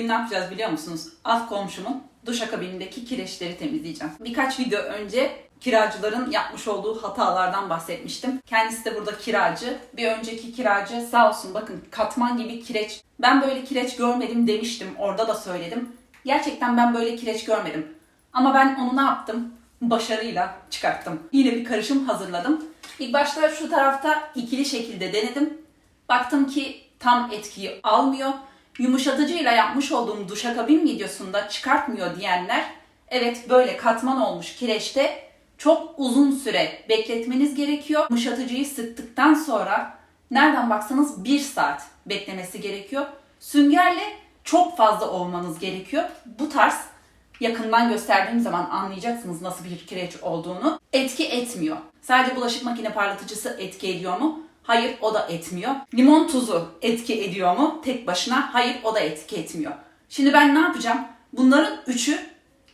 Bugün ne yapacağız biliyor musunuz? Alt komşumun duşakabinindeki kireçleri temizleyeceğim. Birkaç video önce kiracıların yapmış olduğu hatalardan bahsetmiştim. Kendisi de burada kiracı. Bir önceki kiracı sağ olsun bakın katman gibi kireç. Ben böyle kireç görmedim demiştim. Orada da söyledim. Gerçekten ben böyle kireç görmedim. Ama ben onu ne yaptım? Başarıyla çıkarttım. Yine bir karışım hazırladım. İlk başta şu tarafta ikili şekilde denedim. Baktım ki tam etkiyi almıyor. Yumuşatıcıyla yapmış olduğum duşakabin videosunda çıkartmıyor diyenler evet böyle katman olmuş kireçte çok uzun süre bekletmeniz gerekiyor. Yumuşatıcıyı sıktıktan sonra nereden baksanız 1 saat beklemesi gerekiyor. Süngerle çok fazla olmanız gerekiyor. Bu tarz yakından gösterdiğim zaman anlayacaksınız nasıl bir kireç olduğunu. Etki etmiyor. Sadece bulaşık makine parlatıcısı etki ediyor mu? Hayır o da etmiyor. Limon tuzu etki ediyor mu? Tek başına hayır o da etki etmiyor. Şimdi ben ne yapacağım? Bunların üçü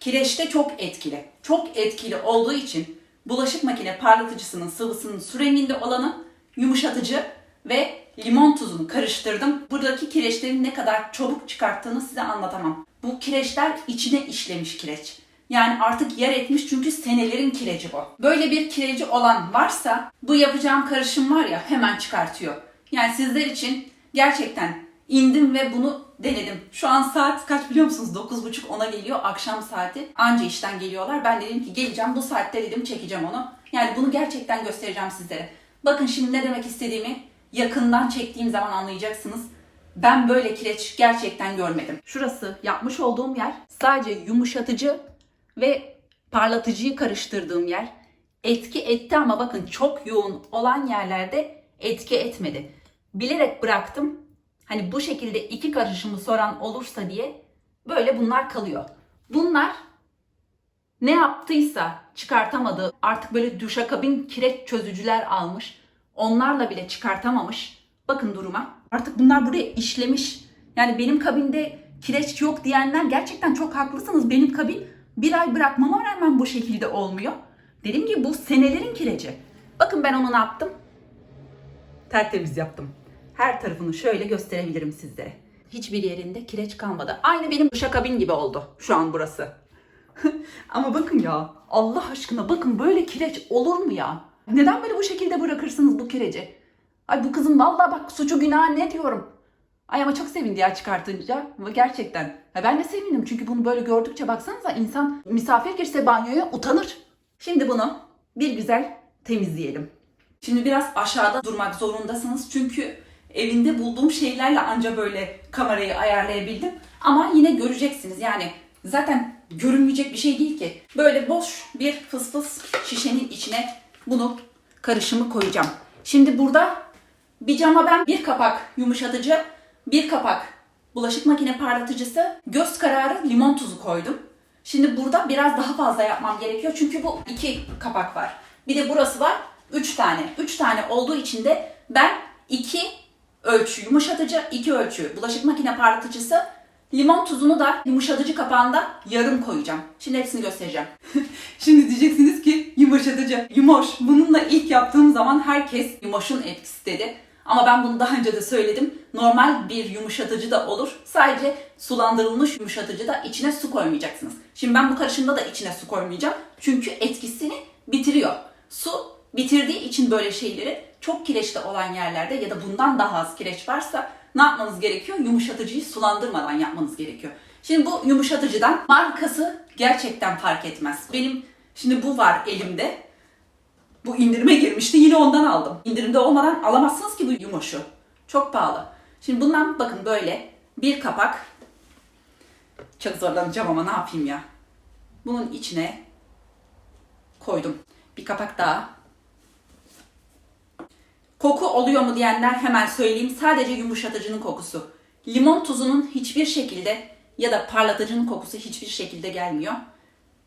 kireçte çok etkili. Çok etkili olduğu için bulaşık makine parlatıcısının sıvısının su renginde olanı yumuşatıcı ve limon tuzunu karıştırdım. Buradaki kireçlerin ne kadar çabuk çıkarttığını size anlatamam. Bu kireçler içine işlemiş kireç. Yani artık yer etmiş çünkü senelerin kireci bu. Böyle bir kireci olan varsa bu yapacağım karışım var ya hemen çıkartıyor. Yani sizler için gerçekten indim ve bunu denedim. Şu an saat kaç biliyor musunuz? 9.30 ona geliyor akşam saati. Anca işten geliyorlar. Ben dedim ki geleceğim bu saatte dedim çekeceğim onu. Yani bunu gerçekten göstereceğim sizlere. Bakın şimdi ne demek istediğimi yakından çektiğim zaman anlayacaksınız. Ben böyle kireç gerçekten görmedim. Şurası yapmış olduğum yer sadece yumuşatıcı ve parlatıcıyı karıştırdığım yer. Etki etti ama bakın çok yoğun olan yerlerde etki etmedi. Bilerek bıraktım. Hani bu şekilde iki karışımı soran olursa diye böyle bunlar kalıyor. Bunlar ne yaptıysa çıkartamadı. Artık böyle duşakabin kireç çözücüler almış. Onlarla bile çıkartamamış. Bakın duruma. Artık bunlar buraya işlemiş. Yani benim kabinde kireç yok diyenler gerçekten çok haklısınız. Benim kabin bir ay bırakmama rağmen bu şekilde olmuyor. Dedim ki bu senelerin kireci. Bakın ben onu ne yaptım? Tertemiz yaptım. Her tarafını şöyle gösterebilirim sizlere. Hiçbir yerinde kireç kalmadı. Aynı benim duşakabin gibi oldu şu an burası. Ama bakın ya Allah aşkına bakın böyle kireç olur mu ya? Neden böyle bu şekilde bırakırsınız bu kireci? Ay bu kızın vallahi bak suçu günah ne diyorum. Ay ama çok sevindi ya çıkartınca. Gerçekten. Ha ben de sevindim çünkü bunu böyle gördükçe baksanıza insan misafir girse banyoya utanır. Şimdi bunu bir güzel temizleyelim. Şimdi biraz aşağıda durmak zorundasınız çünkü evinde bulduğum şeylerle anca böyle kamerayı ayarlayabildim. Ama yine göreceksiniz yani zaten görünmeyecek bir şey değil ki. Böyle boş bir fıs fıs şişenin içine bunu karışımı koyacağım. Şimdi burada bir cama ben bir kapak yumuşatıcı, bir kapak bulaşık makine parlatıcısı, göz kararı limon tuzu koydum. Şimdi burada biraz daha fazla yapmam gerekiyor çünkü bu iki kapak var. Bir de burası var, üç tane. Üç tane olduğu için de ben iki ölçü yumuşatıcı, iki ölçü bulaşık makine parlatıcısı, limon tuzunu da yumuşatıcı kapağında yarım koyacağım. Şimdi hepsini göstereceğim. Şimdi diyeceksiniz ki yumuşatıcı, yumoş. Bununla ilk yaptığım zaman herkes yumoşun etkisi dedi. Ama ben bunu daha önce de söyledim. Normal bir yumuşatıcı da olur. Sadece sulandırılmış yumuşatıcı da içine su koymayacaksınız. Şimdi ben bu karışımda da içine su koymayacağım. Çünkü etkisini bitiriyor. Su bitirdiği için böyle şeyleri çok kireçli olan yerlerde ya da bundan daha az kireç varsa ne yapmanız gerekiyor? Yumuşatıcıyı sulandırmadan yapmanız gerekiyor. Şimdi bu yumuşatıcıdan markası gerçekten fark etmez. Benim şimdi bu var elimde. Bu indirime girmişti. Yine ondan aldım. İndirimde olmadan alamazsınız ki bu yumoşu. Çok pahalı. Şimdi bundan bakın böyle bir kapak. Çok zorlanacağım ama ne yapayım ya. Bunun içine koydum. Bir kapak daha. Koku oluyor mu diyenler hemen söyleyeyim. Sadece yumuşatıcının kokusu. Limon tuzunun hiçbir şekilde ya da parlatıcının kokusu hiçbir şekilde gelmiyor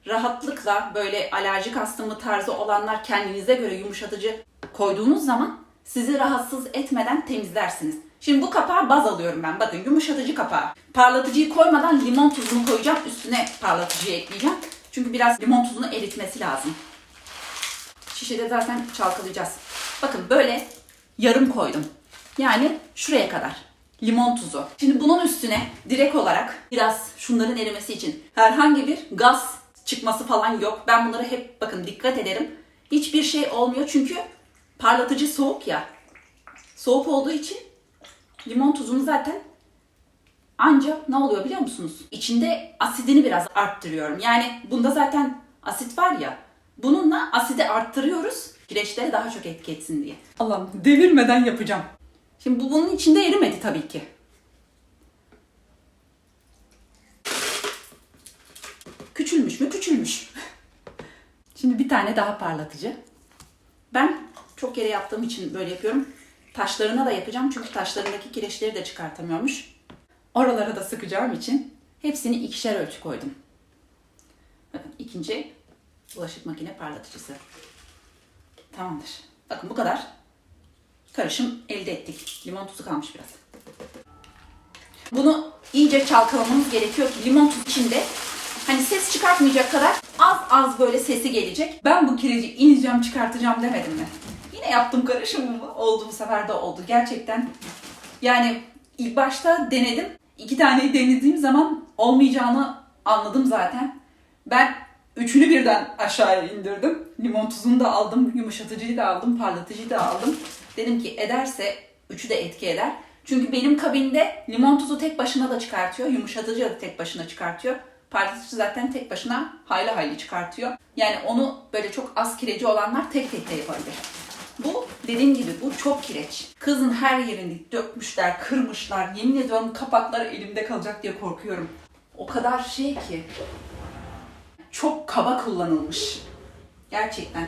rahatlıkla böyle alerjik astımı tarzı olanlar kendinize göre yumuşatıcı koyduğunuz zaman sizi rahatsız etmeden temizlersiniz. Şimdi bu kapağı baz alıyorum ben. Bakın yumuşatıcı kapağı. Parlatıcıyı koymadan limon tuzunu koyacağım. Üstüne parlatıcıyı ekleyeceğim. Çünkü biraz limon tuzunu eritmesi lazım. Şişede zaten çalkalayacağız. Bakın böyle yarım koydum. Yani şuraya kadar. limon tuzu. Şimdi bunun üstüne direkt olarak biraz şunların erimesi için herhangi bir gaz çıkması falan yok. Ben bunları hep bakın dikkat ederim. Hiçbir şey olmuyor çünkü parlatıcı soğuk ya. Soğuk olduğu için limon tuzunu zaten ancak ne oluyor biliyor musunuz? İçinde asidini biraz arttırıyorum. Yani bunda zaten asit var ya. Bununla asidi arttırıyoruz. Kireçlere daha çok etki etsin diye. Allah'ım devirmeden yapacağım. Şimdi bu bunun içinde erimedi tabii ki. Küçülmüş. Şimdi bir tane daha parlatıcı. Ben çok kere yaptığım için böyle yapıyorum. Taşlarına da yapacağım çünkü taşlarındaki kireçleri de çıkartamıyormuş. Oralara da sıkacağım için hepsini ikişer ölçü koydum. Bakın ikinci bulaşık makine parlatıcısı. Tamamdır. Bakın bu kadar karışım elde ettik. Limon tuzu kalmış biraz. Bunu iyice çalkalamamız gerekiyor ki limon tuzu içinde hani ses çıkartmayacak kadar az az böyle sesi gelecek. Ben bu kireci ineceğim çıkartacağım demedim mi? Yine yaptım karışımımı. Oldu bu sefer de oldu. Gerçekten yani ilk başta denedim. İki taneyi denediğim zaman olmayacağını anladım zaten. Ben üçünü birden aşağıya indirdim. Limon tuzunu da aldım, yumuşatıcıyı da aldım, parlatıcıyı da aldım. Dedim ki ederse üçü de etki eder. Çünkü benim kabinde limon tuzu tek başına da çıkartıyor, yumuşatıcı da tek başına çıkartıyor. Parlatıcı zaten tek başına hayli hayli çıkartıyor. Yani onu böyle çok az kireci olanlar tek tek de yapabilir. Bu dediğim gibi bu çok kireç. Kızın her yerini dökmüşler, kırmışlar. Yemin ediyorum kapakları elimde kalacak diye korkuyorum. O kadar şey ki. Çok kaba kullanılmış. Gerçekten.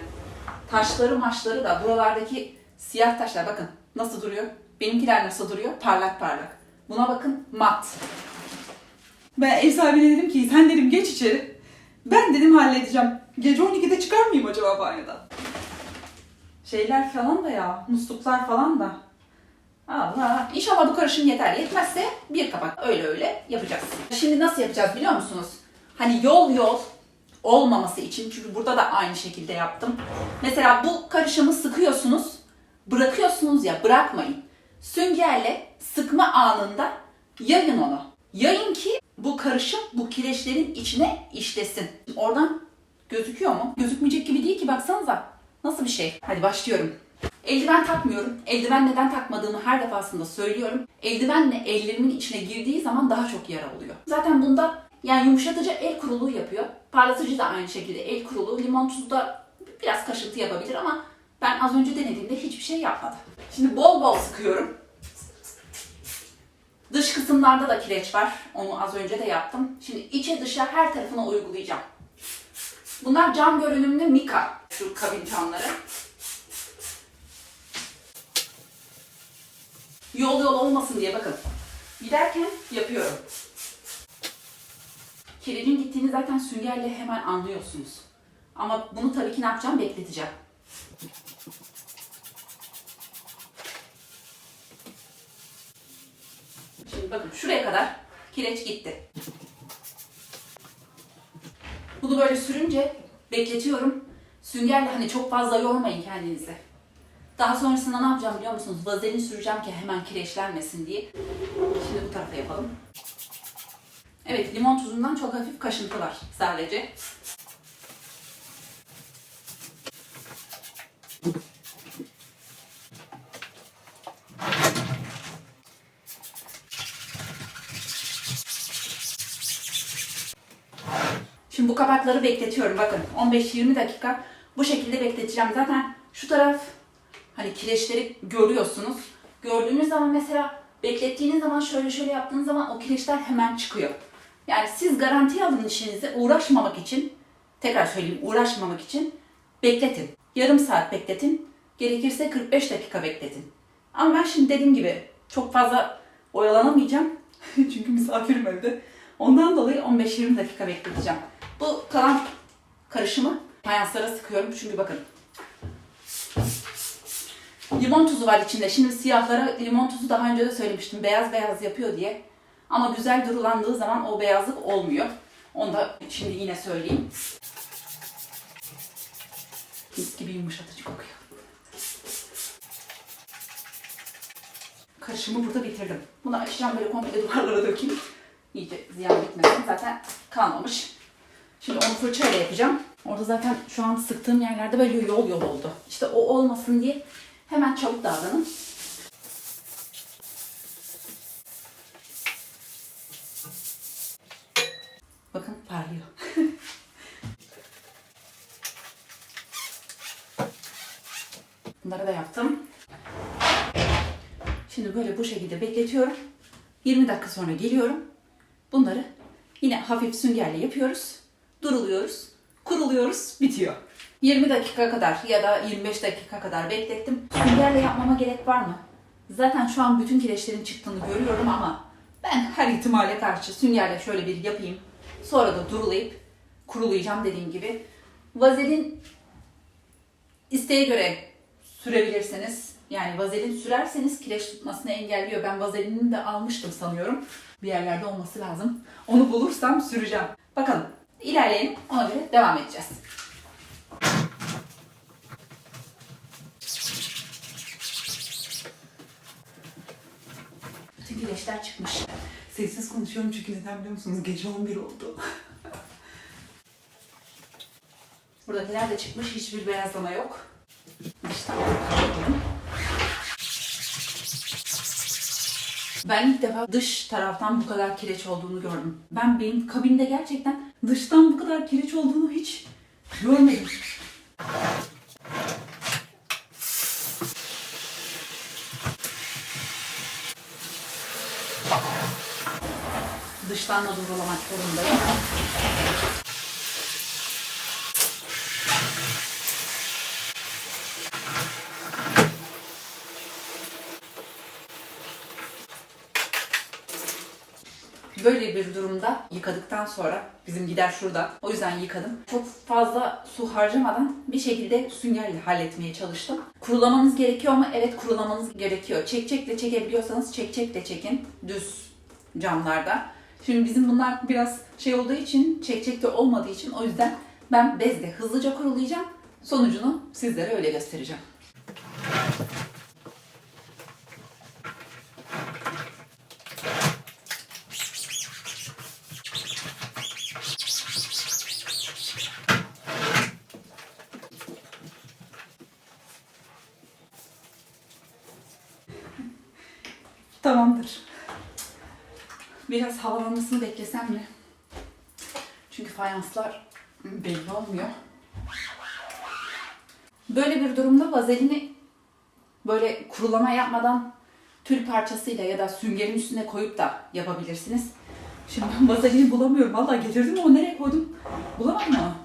Taşları maçları da buralardaki siyah taşlar bakın nasıl duruyor. Benimkiler nasıl duruyor? Parlak parlak. Buna bakın mat. Ben ev sahibine dedim ki sen dedim geç içeri. Ben dedim halledeceğim. Gece 12'de çıkar mıyım acaba banyodan? Şeyler falan da ya, musluklar falan da. Allah. İnşallah bu karışım yeter. Yetmezse bir kapak öyle öyle yapacağız. Şimdi nasıl yapacağız biliyor musunuz? Hani yol yol olmaması için çünkü burada da aynı şekilde yaptım. Mesela bu karışımı sıkıyorsunuz, bırakıyorsunuz ya bırakmayın. Süngerle sıkma anında yayın onu. Yayın ki bu karışım bu kireçlerin içine işlesin. Oradan gözüküyor mu? Gözükmeyecek gibi değil ki baksanıza. Nasıl bir şey? Hadi başlıyorum. Eldiven takmıyorum. Eldiven neden takmadığımı her defasında söylüyorum. Eldivenle ellerimin içine girdiği zaman daha çok yara oluyor. Zaten bunda yani yumuşatıcı el kuruluğu yapıyor. Parlatıcı da aynı şekilde el kuruluğu. Limon tuzu da biraz kaşıntı yapabilir ama ben az önce denediğimde hiçbir şey yapmadı. Şimdi bol bol sıkıyorum. Dış kısımlarda da kireç var. Onu az önce de yaptım. Şimdi içe dışa her tarafına uygulayacağım. Bunlar cam görünümlü mika. Şu kabin camları. Yol yol olmasın diye bakın. Giderken yapıyorum. Kirecin gittiğini zaten süngerle hemen anlıyorsunuz. Ama bunu tabii ki ne yapacağım? Bekleteceğim. Bakın şuraya kadar kireç gitti. Bunu böyle sürünce bekletiyorum. Süngerle hani çok fazla yormayın kendinizi. Daha sonrasında ne yapacağım biliyor musunuz? Vazelin süreceğim ki hemen kireçlenmesin diye. Şimdi bu tarafa yapalım. Evet limon tuzundan çok hafif kaşıntı var sadece. Şimdi bu kapakları bekletiyorum bakın 15-20 dakika bu şekilde bekleteceğim. Zaten şu taraf hani kireçleri görüyorsunuz. Gördüğünüz zaman mesela beklettiğiniz zaman şöyle şöyle yaptığınız zaman o kireçler hemen çıkıyor. Yani siz garantiye alın işinizi uğraşmamak için tekrar söyleyeyim uğraşmamak için bekletin. Yarım saat bekletin. Gerekirse 45 dakika bekletin. Ama ben şimdi dediğim gibi çok fazla oyalanamayacağım. Çünkü misafirim evde. Ondan dolayı 15-20 dakika bekleteceğim. Bu kalan karışımı fayanslara sıkıyorum. Çünkü bakın. Limon tuzu var içinde. Şimdi siyahlara limon tuzu daha önce de söylemiştim. Beyaz beyaz yapıyor diye. Ama güzel durulandığı zaman o beyazlık olmuyor. Onu da şimdi yine söyleyeyim. Mis gibi yumuşatıcı kokuyor. karışımı burada bitirdim. Bunu açacağım böyle komple duvarlara dökeyim. İyice ziyan gitmesin. Zaten kalmamış. Şimdi onu fırçayla yapacağım. Orada zaten şu an sıktığım yerlerde böyle yol yol oldu. İşte o olmasın diye hemen çabuk davranın. Bakın parlıyor. Bunları da yaptım. Şimdi böyle bu şekilde bekletiyorum. 20 dakika sonra geliyorum. Bunları yine hafif süngerle yapıyoruz. Duruluyoruz. Kuruluyoruz. Bitiyor. 20 dakika kadar ya da 25 dakika kadar beklettim. Süngerle yapmama gerek var mı? Zaten şu an bütün kireçlerin çıktığını görüyorum ama ben her ihtimale karşı süngerle şöyle bir yapayım. Sonra da durulayıp kurulayacağım dediğim gibi. Vazelin isteğe göre sürebilirsiniz. Yani vazelin sürerseniz kireç tutmasını engelliyor. Ben vazelinini de almıştım sanıyorum. Bir yerlerde olması lazım. Onu bulursam süreceğim. Bakalım. İlerleyelim. Ona göre devam edeceğiz. Bütün kireçler çıkmış. Sessiz konuşuyorum çünkü neden biliyor musunuz? Gece 11 oldu. Buradakiler de çıkmış. Hiçbir beyazlama yok. Kapatalım. Ben ilk defa dış taraftan bu kadar kireç olduğunu gördüm. Ben benim kabinde gerçekten dıştan bu kadar kireç olduğunu hiç görmedim. Dıştan da durulamak zorundayım. Böyle bir durumda yıkadıktan sonra bizim gider şurada. O yüzden yıkadım. Çok fazla su harcamadan bir şekilde süngerle halletmeye çalıştım. Kurulamanız gerekiyor mu? Evet kurulamanız gerekiyor. Çekçekle çekebiliyorsanız çekçekle çekin. Düz camlarda. Şimdi bizim bunlar biraz şey olduğu için, çekçekte olmadığı için o yüzden ben bezle hızlıca kurulayacağım. Sonucunu sizlere öyle göstereceğim. Tamamdır. Biraz havalanmasını beklesem mi? Çünkü fayanslar belli olmuyor. Böyle bir durumda vazelini böyle kurulama yapmadan tül parçasıyla ya da süngerin üstüne koyup da yapabilirsiniz. Şimdi ben vazelini bulamıyorum. Vallahi getirdim ama nereye koydum? Bulamadım ama.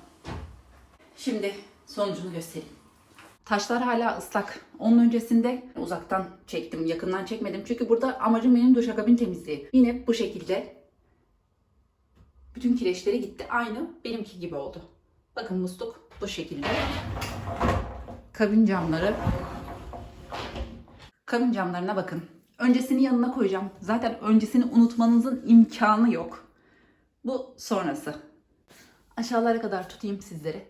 Şimdi sonucunu göstereyim. Taşlar hala ıslak. Onun öncesinde uzaktan çektim, yakından çekmedim. Çünkü burada amacım benim duşakabin temizliği. Yine bu şekilde bütün kireçleri gitti. Aynı benimki gibi oldu. Bakın musluk bu şekilde. Kabin camları. Kabin camlarına bakın. Öncesini yanına koyacağım. Zaten öncesini unutmanızın imkanı yok. Bu sonrası. Aşağılara kadar tutayım sizlere.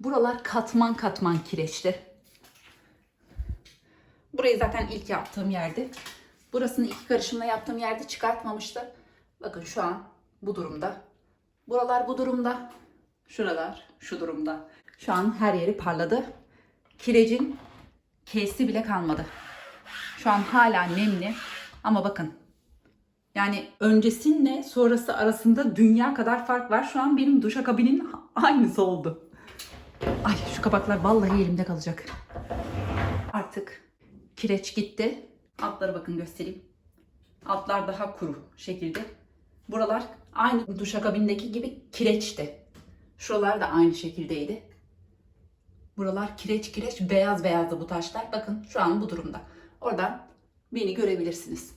Buralar katman katman kireçli. Burayı zaten ilk yaptığım yerdi. Burasını iki karışımla yaptığım yerde çıkartmamıştı. Bakın şu an bu durumda. Buralar bu durumda. Şuralar şu durumda. Şu an her yeri parladı. Kirecin kesi bile kalmadı. Şu an hala nemli. Ama bakın. Yani öncesinle sonrası arasında dünya kadar fark var. Şu an benim duşakabinin aynısı oldu. Ay şu kapaklar vallahi elimde kalacak. Artık kireç gitti. Altları bakın göstereyim. Altlar daha kuru şekilde. Buralar aynı duşakabindeki gibi kireçti. Şuralar da aynı şekildeydi. Buralar kireç kireç beyaz beyazdı bu taşlar. Bakın şu an bu durumda. Oradan beni görebilirsiniz.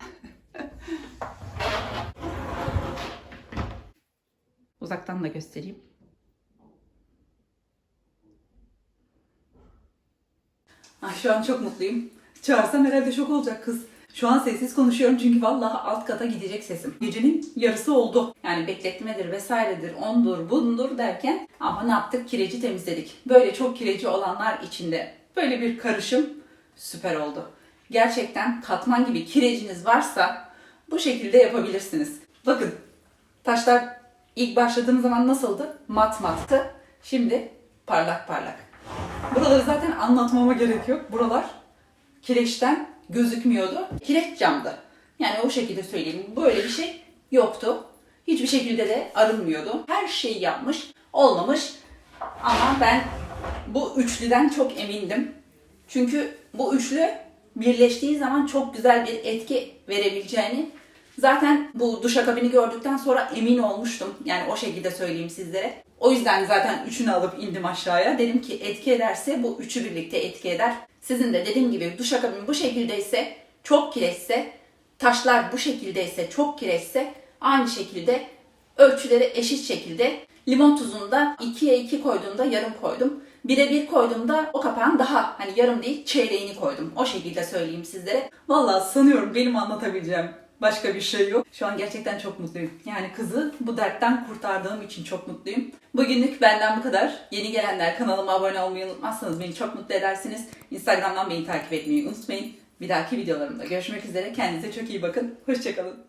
Uzaktan da göstereyim. Ay şu an çok mutluyum. Çağırsam herhalde şok olacak kız. Şu an sessiz konuşuyorum çünkü vallahi alt kata gidecek sesim. Gecenin yarısı oldu. Yani bekletmedir vesairedir, ondur, bundur derken ama ne yaptık? Kireci temizledik. Böyle çok kireci olanlar içinde böyle bir karışım süper oldu. gerçekten katman gibi kireciniz varsa bu şekilde yapabilirsiniz. Bakın taşlar ilk başladığım zaman nasıldı? Mat mattı. Şimdi parlak parlak. Buraları zaten anlatmama gerek yok. Buralar kireçten gözükmüyordu. Kireç camdı. Yani o şekilde söyleyeyim. Böyle bir şey yoktu. Hiçbir şekilde de arınmıyordu. Her şeyi yapmış, olmamış. Ama ben bu üçlüden çok emindim. Çünkü bu üçlü birleştiği zaman çok güzel bir etki verebileceğini zaten bu duşakabini gördükten sonra emin olmuştum. Yani o şekilde söyleyeyim sizlere. O yüzden zaten üçünü alıp indim aşağıya. Dedim ki etki ederse bu üçü birlikte etki eder. Sizin de dediğim gibi duşakabin bu şekildeyse, çok kireçse, taşlar bu şekildeyse, çok kireçse aynı şekilde ölçüleri eşit şekilde limon tuzunu da 2'ye 2 koyduğumda yarım koydum. 1'e 1 koyduğumda o kapağın daha hani yarım değil çeyreğini koydum. O şekilde söyleyeyim sizlere. Vallahi sanıyorum benim anlatabileceğim başka bir şey yok. Şu an gerçekten çok mutluyum. Yani kızı bu dertten kurtardığım için çok mutluyum. Bugünlük benden bu kadar. Yeni gelenler kanalıma abone olmayı unutmazsanız beni çok mutlu edersiniz. Instagram'dan beni takip etmeyi unutmayın. Bir dahaki videolarımda görüşmek üzere. Kendinize çok iyi bakın. Hoşçakalın.